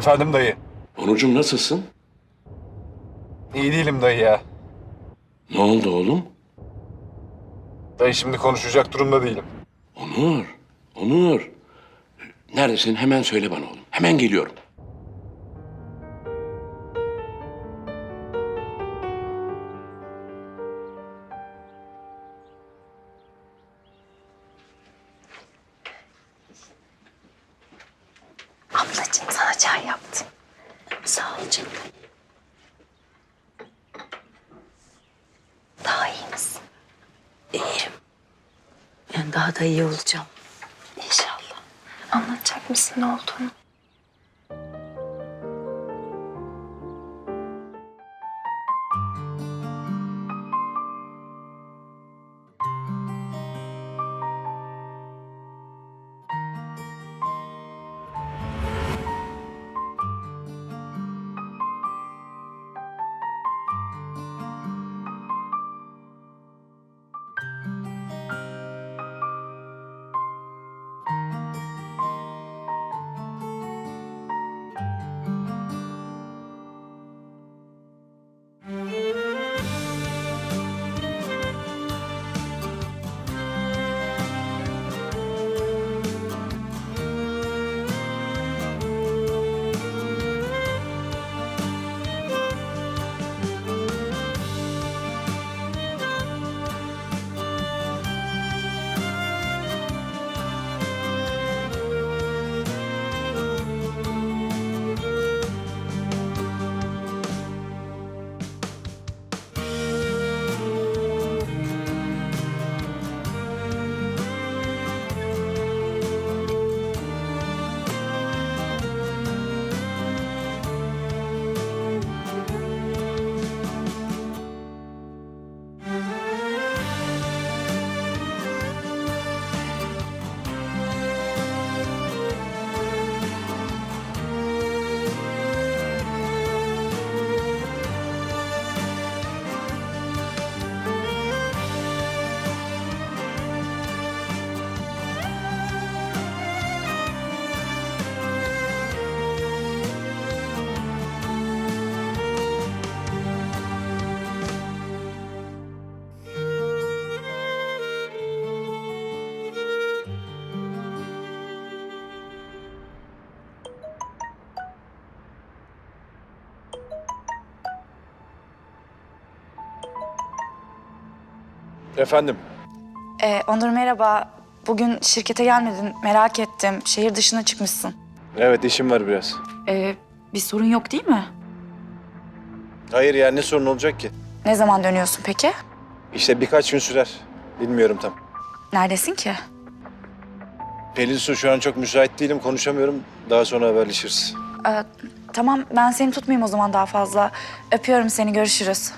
Efendim dayı. Onurcuğum nasılsın? İyi değilim dayı ya. Ne oldu oğlum? Dayı şimdi konuşacak durumda değilim. Onur, Onur. Neredesin? Hemen söyle bana oğlum. Hemen geliyorum. Efendim. Ee, Onur merhaba. Bugün şirkete gelmedin. Merak ettim. Şehir dışına çıkmışsın. Evet işim var biraz. Ee, bir sorun yok değil mi? Hayır ya ne sorun olacak ki? Ne zaman dönüyorsun peki? İşte birkaç gün sürer. Bilmiyorum tam. Neredesin ki? Pelin Su şu an çok müsait değilim konuşamıyorum. Daha sonra haberleşiriz. Ee, tamam ben seni tutmayayım o zaman daha fazla. Öpüyorum seni. Görüşürüz.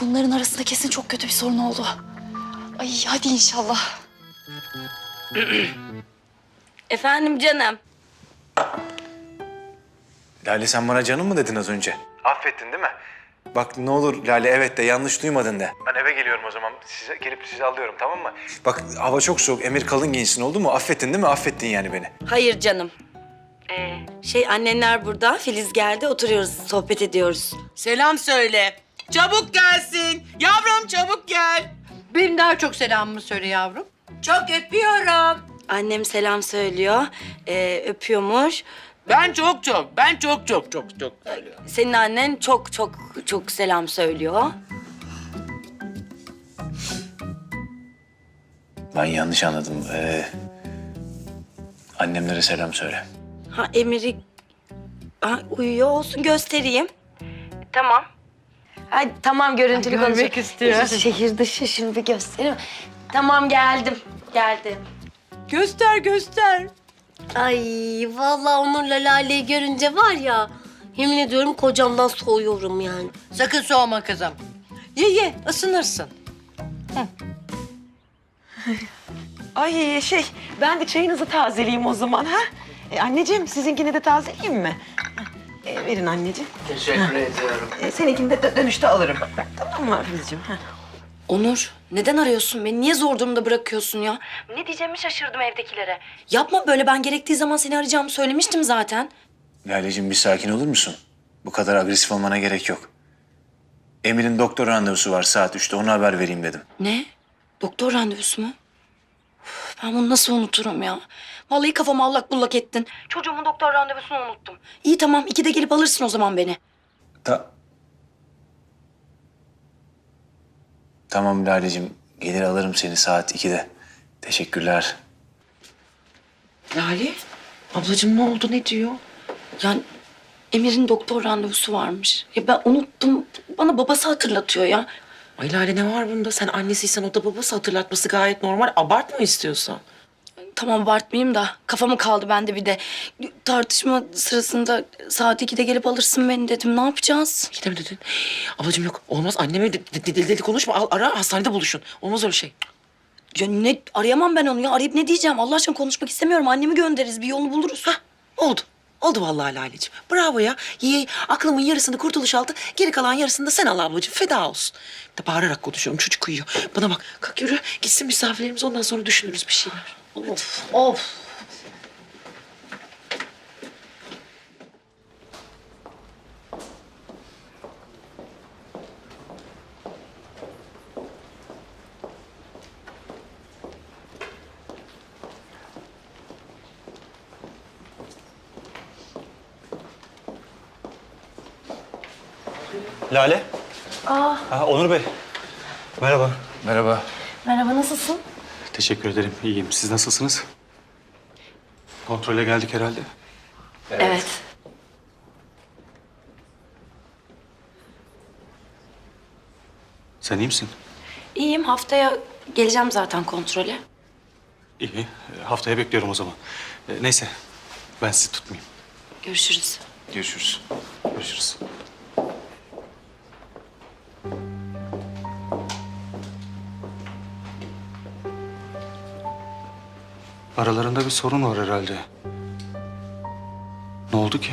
Bunların arasında kesin çok kötü bir sorun oldu. Ay hadi inşallah. Efendim canım. Lale sen bana canım mı dedin az önce? Affettin değil mi? Bak ne olur Lale evet de yanlış duymadın de. Ben eve geliyorum o zaman. Size gelip sizi alıyorum tamam mı? Bak hava çok soğuk. Emir kalın giyinsin oldu mu? Affettin değil mi? Affettin yani beni. Hayır canım. Şey annenler burada, Filiz geldi, oturuyoruz, sohbet ediyoruz. Selam söyle. Çabuk gelsin. Yavrum çabuk gel. Benim daha çok selamımı söyle yavrum. Çok öpüyorum. Annem selam söylüyor, ee, öpüyormuş. Ben çok çok, ben çok çok çok çok söylüyorum. Senin annen çok çok çok selam söylüyor. Ben yanlış anladım. Ee, annemlere selam söyle. Ha Emir'i ha, uyuyor olsun göstereyim. Tamam. Ay, tamam görüntülü Görmek konuşalım. istiyor. Şehir dışı şimdi bir göstereyim. Tamam geldim. Geldi. Göster göster. Ay vallahi Onur'la Lale'yi görünce var ya yemin ediyorum kocamdan soğuyorum yani. Sakın soğuma kızım. Ye ye ısınırsın. Ay şey, ben de çayınızı tazeleyeyim o zaman ha. E, anneciğim, sizinkini de tazeleyeyim mi? E, verin anneciğim. Teşekkür ediyorum. E, seninkini de dö- dönüşte alırım. Tamam mı Filizciğim? Ha. Onur, neden arıyorsun beni? Niye zor durumda bırakıyorsun ya? Ne diyeceğimi şaşırdım evdekilere. Yapma böyle. Ben gerektiği zaman seni arayacağımı söylemiştim zaten. Lale'cim bir sakin olur musun? Bu kadar agresif olmana gerek yok. Emir'in doktor randevusu var saat üçte ona haber vereyim dedim. Ne? Doktor randevusu mu? Üf, Ben bunu nasıl unuturum ya? Vallahi kafamı allak bullak ettin. Çocuğumun doktor randevusunu unuttum. İyi tamam, ikide gelip alırsın o zaman beni. Ta tamam Lale'cim gelir alırım seni saat 2'de. Teşekkürler. Lale, ablacığım ne oldu ne diyor? Yani Emir'in doktor randevusu varmış. Ya ben unuttum. Bana babası hatırlatıyor ya. Ay Lale ne var bunda? Sen annesiysen o da babası hatırlatması gayet normal. Abartma istiyorsan. Tamam abartmayayım da kafamı kaldı bende bir de. Tartışma sırasında saat 2'de gelip alırsın beni dedim. Ne yapacağız? İyi de mi dedin? Ablacığım yok olmaz anneme de- de- deli deli konuşma. Al, ara hastanede buluşun. Olmaz öyle şey. Ya ne arayamam ben onu ya. Arayıp ne diyeceğim? Allah aşkına konuşmak istemiyorum. Annemi göndeririz. Bir yolunu buluruz. Hah oldu. Oldu vallahi Lale'ciğim. Bravo ya. Ye, aklımın yarısını kurtuluş aldı. Geri kalan yarısını da sen al ablacığım. Feda olsun. Bir De bağırarak konuşuyorum. Çocuk uyuyor. Bana bak. Kalk yürü. Gitsin misafirlerimiz. Ondan sonra düşünürüz bir şeyler. Of, of. Lale. Aa. Onur Bey. Merhaba. Merhaba. Merhaba nasılsın? Teşekkür ederim. İyiyim. Siz nasılsınız? Kontrole geldik herhalde. Evet. Sen iyi misin? İyiyim. Haftaya geleceğim zaten kontrole. İyi. Haftaya bekliyorum o zaman. E, Neyse. Ben sizi tutmayayım. Görüşürüz. Görüşürüz. Görüşürüz. Aralarında bir sorun var herhalde. Ne oldu ki?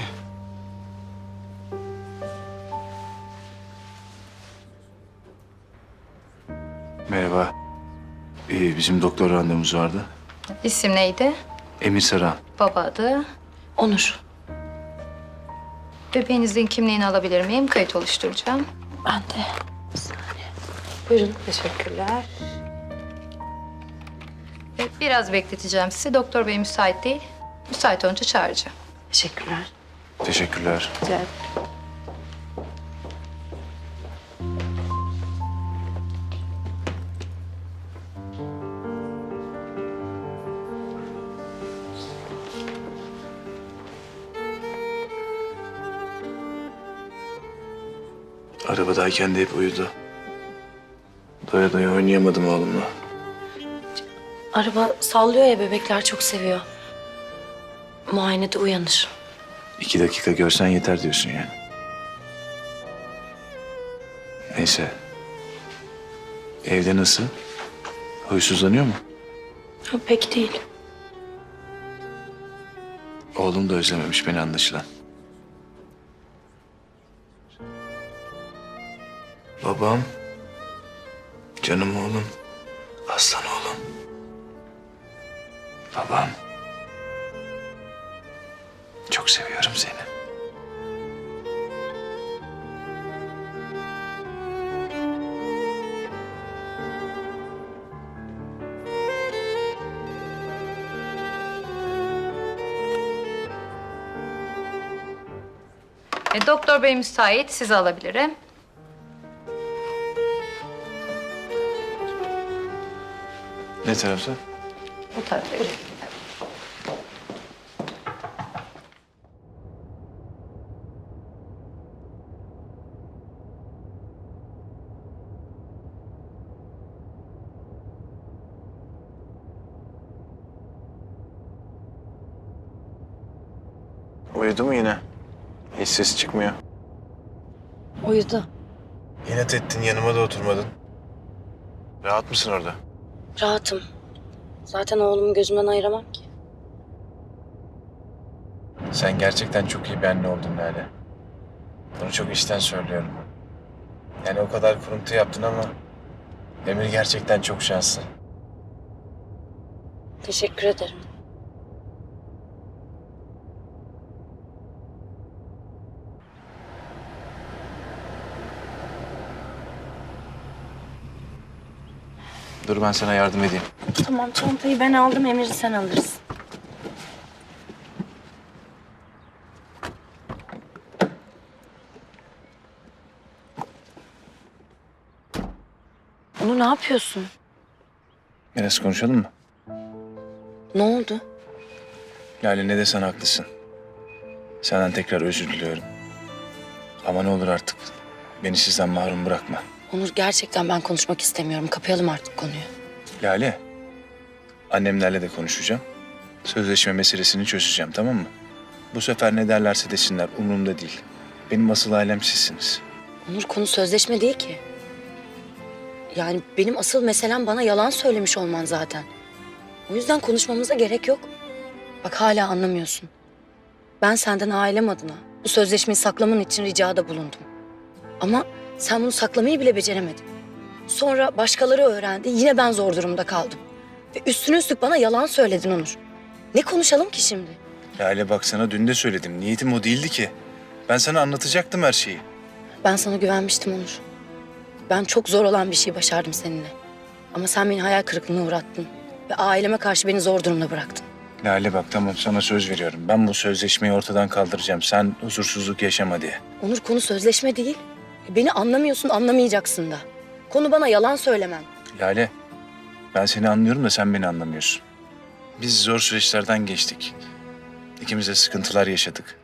Merhaba. Ee, bizim doktor randevumuz vardı. İsim neydi? Emir Saran. Baba adı. Onur. Bebeğinizin kimliğini alabilir miyim? Kayıt oluşturacağım. Ben de. Buyurun. Teşekkürler. Evet, biraz bekleteceğim sizi. Doktor bey müsait değil. Müsait olunca çağıracağım. Teşekkürler. Teşekkürler. Rica ederim. Arabadayken de hep uyudu. Doya doya oynayamadım oğlumla. Araba sallıyor ya bebekler çok seviyor. Muayenede uyanır. İki dakika görsen yeter diyorsun yani. Neyse. Evde nasıl? Huysuzlanıyor mu? Ha, pek değil. Oğlum da özlememiş beni anlaşılan. Babam. Canım oğlum. Aslan. Babam. Çok seviyorum seni. E, doktor bey müsait. Sizi alabilirim. Ne tarafta? Bu tarafa. Uyudu mu yine? Hiç ses çıkmıyor. Uyudu. İnat ettin yanıma da oturmadın. Rahat mısın orada? Rahatım. Zaten oğlumu gözümden ayıramam ki. Sen gerçekten çok iyi bir anne oldun Lale. Bunu çok içten söylüyorum. Yani o kadar kuruntu yaptın ama Emir gerçekten çok şanslı. Teşekkür ederim. Dur ben sana yardım edeyim. Tamam çantayı ben aldım Emir'i sen alırsın. Onu ne yapıyorsun? Biraz konuşalım mı? Ne oldu? Lale ne desen haklısın. Senden tekrar özür diliyorum. Ama ne olur artık beni sizden mahrum bırakma. Onur gerçekten ben konuşmak istemiyorum. Kapayalım artık konuyu. Lale, annemlerle de konuşacağım. Sözleşme meselesini çözeceğim tamam mı? Bu sefer ne derlerse desinler umurumda değil. Benim asıl ailem sizsiniz. Onur konu sözleşme değil ki. Yani benim asıl meselem bana yalan söylemiş olman zaten. O yüzden konuşmamıza gerek yok. Bak hala anlamıyorsun. Ben senden ailem adına bu sözleşmeyi saklaman için ricada bulundum. Ama sen bunu saklamayı bile beceremedin. Sonra başkaları öğrendi. Yine ben zor durumda kaldım. Ve üstüne üstlük bana yalan söyledin Onur. Ne konuşalım ki şimdi? Lale bak sana dün de söyledim. Niyetim o değildi ki. Ben sana anlatacaktım her şeyi. Ben sana güvenmiştim Onur. Ben çok zor olan bir şey başardım seninle. Ama sen beni hayal kırıklığına uğrattın. Ve aileme karşı beni zor durumda bıraktın. Lale bak tamam sana söz veriyorum. Ben bu sözleşmeyi ortadan kaldıracağım. Sen huzursuzluk yaşama diye. Onur konu sözleşme değil. Beni anlamıyorsun, anlamayacaksın da. Konu bana yalan söylemen. Lale, ben seni anlıyorum da sen beni anlamıyorsun. Biz zor süreçlerden geçtik. İkimiz de sıkıntılar yaşadık.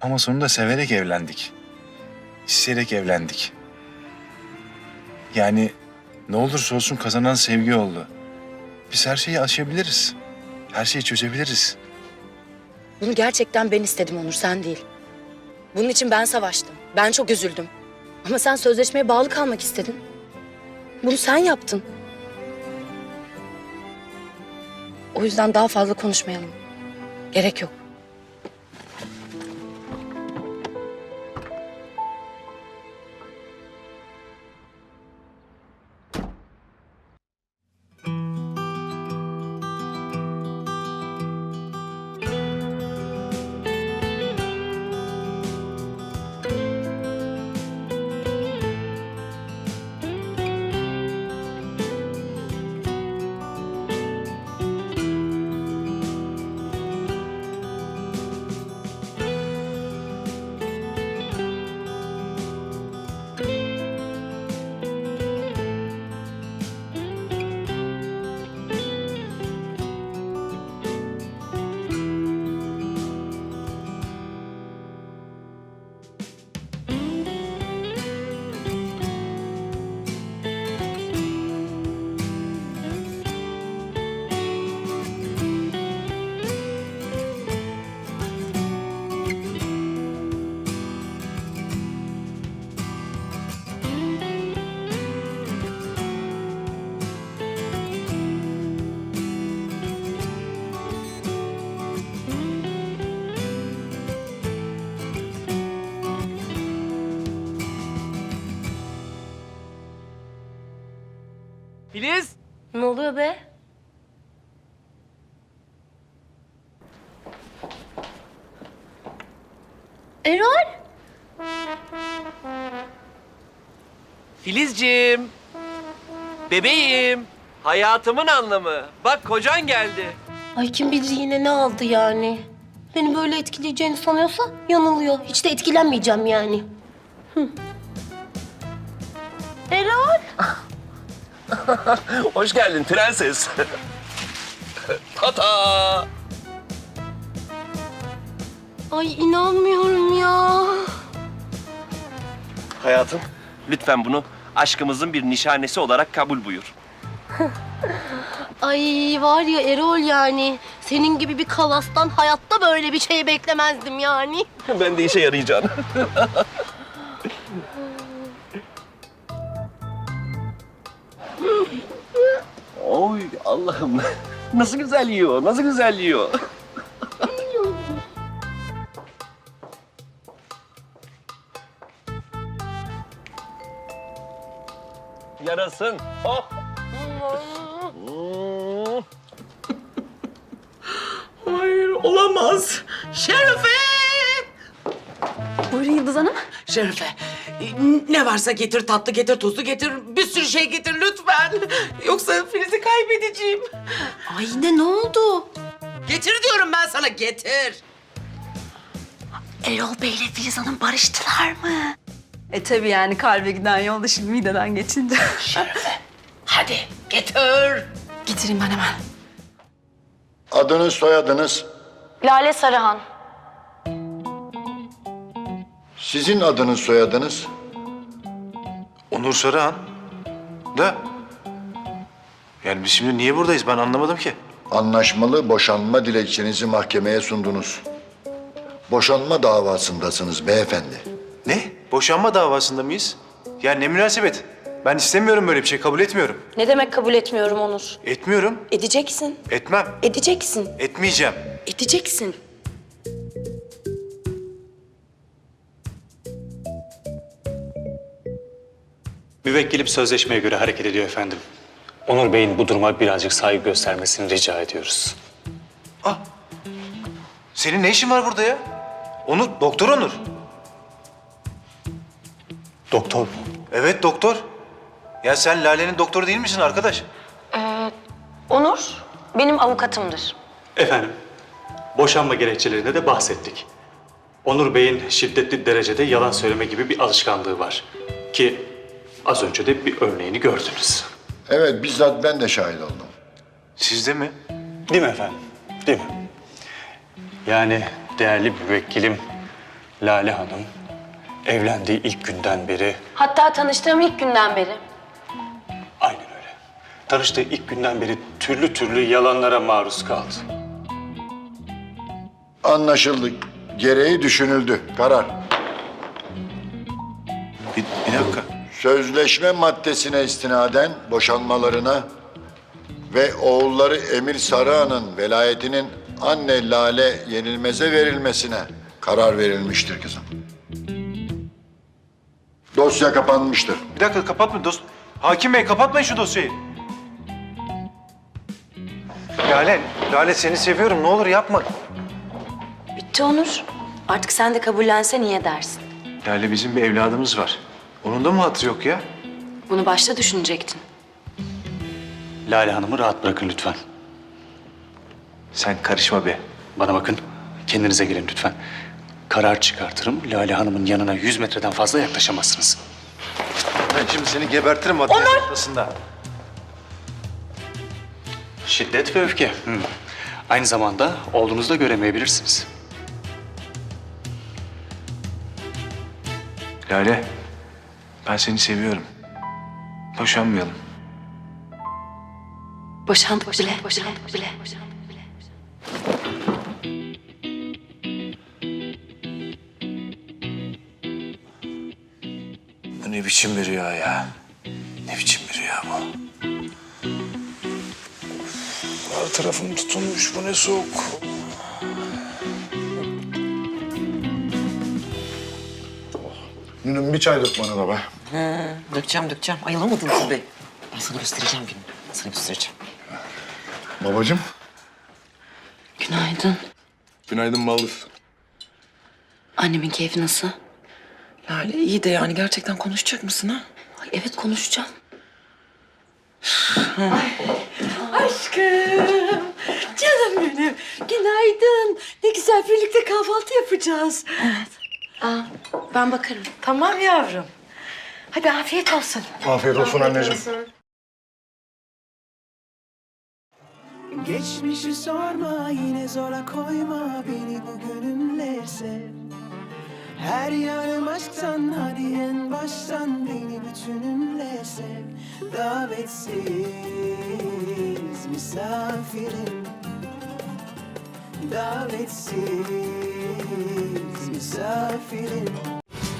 Ama sonunda severek evlendik. İsteyerek evlendik. Yani ne olursa olsun kazanan sevgi oldu. Biz her şeyi aşabiliriz. Her şeyi çözebiliriz. Bunu gerçekten ben istedim Onur, sen değil. Bunun için ben savaştım. Ben çok üzüldüm. Ama sen sözleşmeye bağlı kalmak istedin. Bunu sen yaptın. O yüzden daha fazla konuşmayalım. Gerek yok. Ne oluyor be? Erol? Filizciğim. Bebeğim. Hayatımın anlamı. Bak kocan geldi. Ay kim bilir yine ne aldı yani. Beni böyle etkileyeceğini sanıyorsa yanılıyor. Hiç de etkilenmeyeceğim yani. Hı. Erol? Hoş geldin prenses. Tata. Ay inanmıyorum ya. Hayatım. Lütfen bunu aşkımızın bir nişanesi olarak kabul buyur. Ay var ya Erol yani. Senin gibi bir kalastan hayatta böyle bir şey beklemezdim yani. ben de işe yarayacağım. Allah'ım. Nasıl güzel yiyor, nasıl güzel yiyor. Yarın Yaşasın. Oh. Hayır olamaz. Şerife! Buyurun Yıldız Hanım. Şerife ne varsa getir tatlı getir tuzlu getir bir sürü şey getir lütfen. Yoksa Filiz'i kaybedeceğim. Ay yine ne oldu? Getir diyorum ben sana getir. Erol Bey ile Filiz Hanım barıştılar mı? E tabii yani kalbe giden yolda şimdi mideden geçince. Hadi getir. Getireyim ben hemen. Adınız soyadınız. Lale Sarıhan. Sizin adınız soyadınız. Onur Sarıhan. Da. Yani biz şimdi niye buradayız ben anlamadım ki. Anlaşmalı boşanma dilekçenizi mahkemeye sundunuz. Boşanma davasındasınız beyefendi. Ne? Boşanma davasında mıyız? Ya ne münasebet. Ben istemiyorum böyle bir şey kabul etmiyorum. Ne demek kabul etmiyorum Onur? Etmiyorum. Edeceksin. Etmem. Edeceksin. Etmeyeceğim. Edeceksin. Müvekkilim sözleşmeye göre hareket ediyor efendim. Onur Bey'in bu duruma birazcık saygı göstermesini rica ediyoruz. Senin ne işin var burada ya? Onur, doktor Onur. Doktor mu? Evet doktor. Ya sen Lale'nin doktoru değil misin arkadaş? Onur benim avukatımdır. Efendim, boşanma gerekçelerinde de bahsettik. Onur Bey'in şiddetli derecede yalan söyleme gibi bir alışkanlığı var. Ki az önce de bir örneğini gördünüz. Evet bizzat ben de şahit oldum. Sizde mi? Değil mi efendim? Değil mi? Yani değerli müvekkilim Lale Hanım evlendiği ilk günden beri Hatta tanıştığım ilk günden beri. aynen öyle. Tanıştığı ilk günden beri türlü türlü yalanlara maruz kaldı. Anlaşıldı. Gereği düşünüldü. Karar. Bir, bir dakika. Sözleşme maddesine istinaden boşanmalarına ve oğulları Emir Sarıhan'ın velayetinin anne Lale Yenilmez'e verilmesine karar verilmiştir kızım. Dosya kapanmıştır. Bir dakika kapatma dost. Hakim Bey kapatmayın şu dosyayı. Lale, Lale seni seviyorum ne olur yapma. Bitti Onur. Artık sen de kabullensen iyi edersin. Lale bizim bir evladımız var. Onun da mı hatırı yok ya? Bunu başta düşünecektin. Lale Hanım'ı rahat bırakın lütfen. Sen karışma be. Bana bakın, kendinize gelin lütfen. Karar çıkartırım, Lale Hanım'ın yanına 100 metreden fazla yaklaşamazsınız. Ben şimdi seni gebertirim adliye ortasında. Şiddet ve öfke. hı. Aynı zamanda oğlunuzu da göremeyebilirsiniz. Lale, ben seni seviyorum. Boşanmayalım. Boşandık bile. Boşandık bile. Bu ne biçim bir rüya ya? Ne biçim bir rüya bu? Her tarafım tutulmuş, bu ne soğuk. Nünüm bir çay dök bana da be. Dökeceğim dökeceğim. Ayılamadın siz be. Ben sana göstereceğim günü. Sana göstereceğim. Babacığım. Günaydın. Günaydın Baldız. Annemin keyfi nasıl? Lale iyi de yani gerçekten konuşacak mısın ha? Ay, evet konuşacağım. Aşkım. Canım benim. Günaydın. Ne güzel birlikte kahvaltı yapacağız. Aa, ben bakarım. Tamam yavrum. Hadi afiyet olsun. Afiyet olsun anneciğim. Geçmişi sorma yine zora koyma beni bugünümle sev. Her yanım aşktan hadi en baştan beni bütünümle sev. Davetsiz misafirim. Davetsiz misafirim